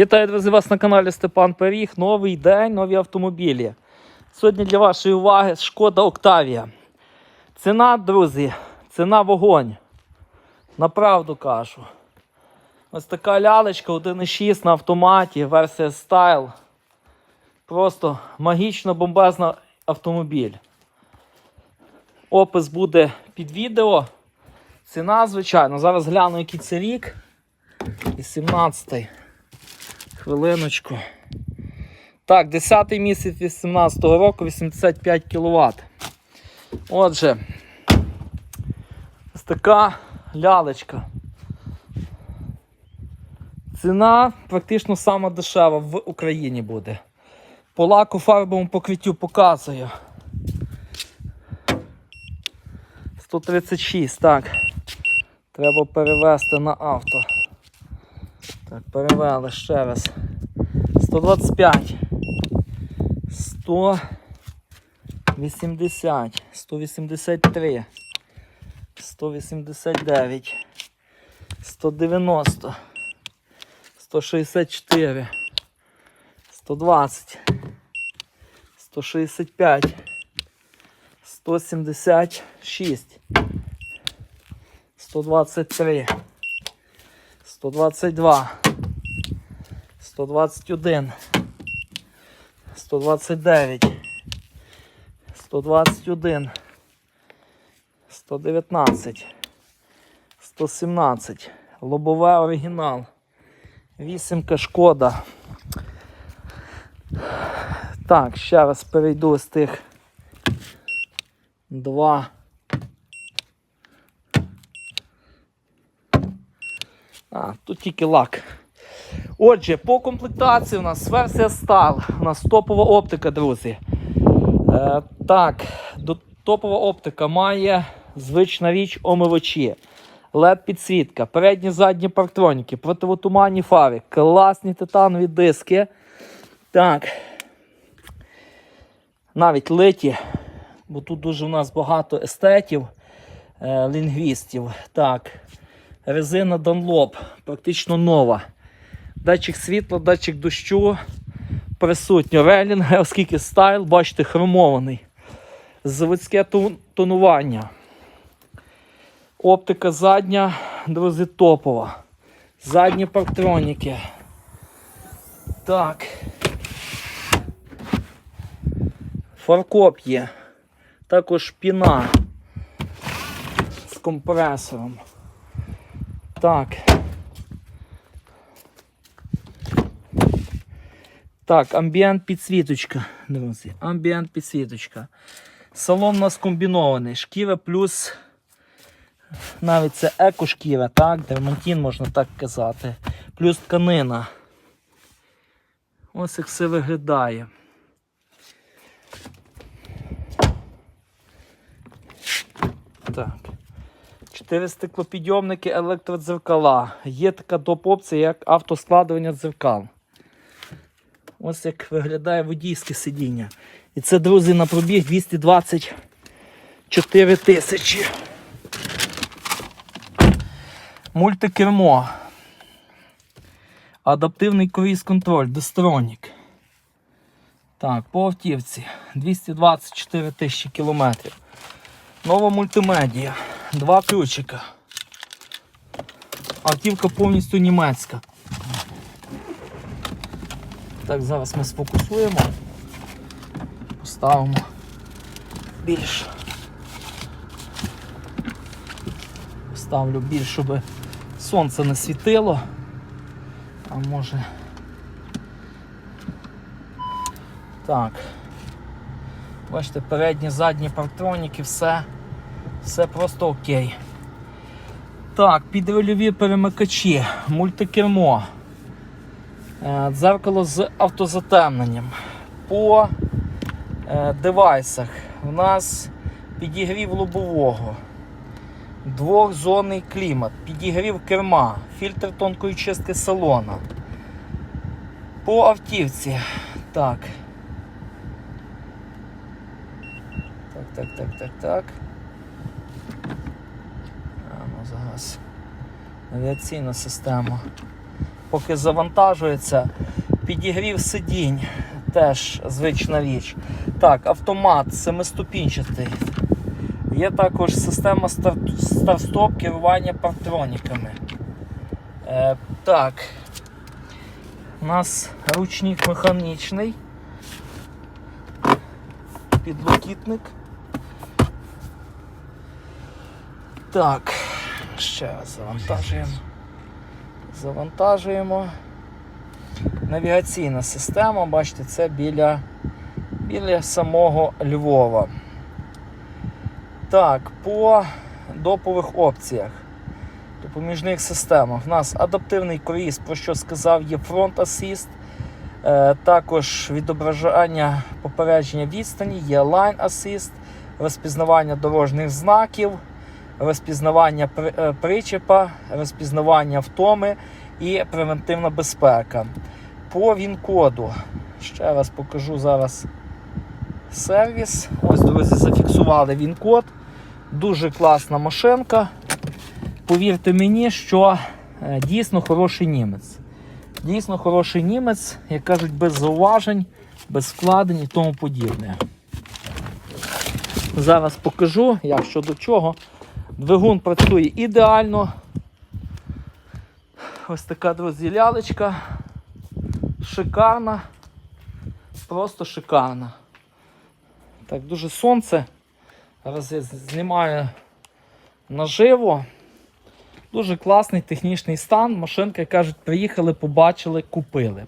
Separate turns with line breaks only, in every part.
Вітаю, друзі, вас на каналі Степан Періг. Новий день, нові автомобілі. Сьогодні для вашої уваги шкода Октавія. Ціна, друзі, ціна вогонь. Направду кажу. Ось така лялечка 1.6 на автоматі, версія Style. Просто магічно бомбезна автомобіль. Опис буде під відео. Ціна, звичайно. Зараз гляну, який це рік. І 17-й. Хвилиночку. Так, 10 місяць 18 року, 85 кВт. Отже, ось така лялечка. Ціна практично сама дешева в Україні буде. По лаку фарбовому покриттю показую. 136, так. Треба перевести на авто. Так, перевели ще раз. 125. 180. 183. 189. 190. 164. 120. 165. 176. 123. 122, 121, 129, 121, 119, 117, лобове оригінал, вісімка шкода. Так, ще раз перейду з тих два. А, тут тільки лак. Отже, по комплектації у нас версія Style. У нас топова оптика, друзі. Е, так, топова оптика має звична річ омивачі. led підсвітка, передні задні парктроніки, противотуманні фари, класні титанові диски. Так. Навіть литі, бо тут дуже у нас багато естетів, е, лінгвістів. Так. Резина Dunlop, практично нова. Датчик світла, датчик дощу присутньо. Релінги, оскільки стайл, бачите, хромований. Заводське тонування. Оптика задня, друзі, топова. Задні парктроніки. Так. Фаркоп є. Також піна з компресором. Так. Так, амбієнт підсвіточка, друзі. Амбієнт підсвіточка. Салон у нас комбінований. Шкіра плюс. Навіть це еко-шкіра, так? Дермантин можна так казати. Плюс тканина. Ось як все виглядає. Так. Чотири стеклопідйомники, електродзеркала. Є така доп-опція, як автоскладування дзеркал. Ось як виглядає водійське сидіння. І це, друзі, на пробіг 224 тисячі. Мультикермо. Адаптивний круїз контроль, Дестронік. Так, по автівці 224 тисячі кілометрів. Нова мультимедія. Два ключика. Автівка повністю німецька. Так, зараз ми сфокусуємо. Поставимо більш. Ставлю більш, щоб сонце не світило. А може. Так. Бачите, передні, задні парктроніки, все, все просто окей. Так, підрульові перемикачі, мультикермо, е, дзеркало з автозатемненням. По е, девайсах у нас підігрів лобового, двохзонний клімат, підігрів керма, фільтр тонкої чистки салона. По автівці. Так. Так, так, так, так, так. А, ну зараз. Авіаційна система. поки завантажується. Підігрів сидінь, теж звична річ. Так, автомат семиступінчатий. Є також система старт- старт-стоп керування партроніками. Е, так. У нас ручник механічний. Підлокітник. Так, ще раз завантажуємо. Завантажуємо. Навігаційна система, бачите, це біля, біля самого Львова. Так, по допових опціях, допоміжних системах. У нас адаптивний круїз, про що сказав, є Front Assist. Е, також відображання попередження відстані, є Line Assist, розпізнавання дорожніх знаків, розпізнавання е, причепа, розпізнавання втоми і превентивна безпека. По він-коду. Ще раз покажу зараз сервіс. Ось, друзі, зафіксували він-код. Дуже класна машинка. Повірте мені, що е, дійсно хороший німець. Дійсно хороший німець, як кажуть, без зауважень, без вкладень і тому подібне. Зараз покажу, як що до чого. Двигун працює ідеально. Ось така, друзі, лялечка. Шикарна. Просто шикарна. Так, дуже сонце. Зараз я знімаю наживо. Дуже класний технічний стан. Машинка, як кажуть, приїхали, побачили, купили.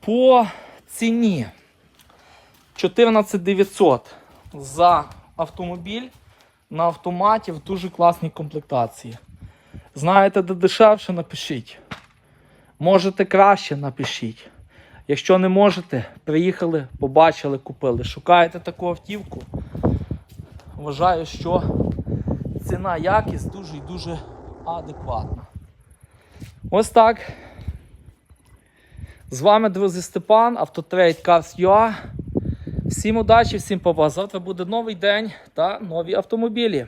По ціні 14 900 за автомобіль на автоматі в дуже класній комплектації. Знаєте, де дешевше, напишіть. Можете краще, напишіть. Якщо не можете, приїхали, побачили, купили. Шукаєте таку автівку. Вважаю, що ціна якість дуже і дуже адекватна. Ось так. З вами, друзі, Степан, Автотрейд Cars.ua. Всім удачі, всім папа. Завтра буде новий день та нові автомобілі.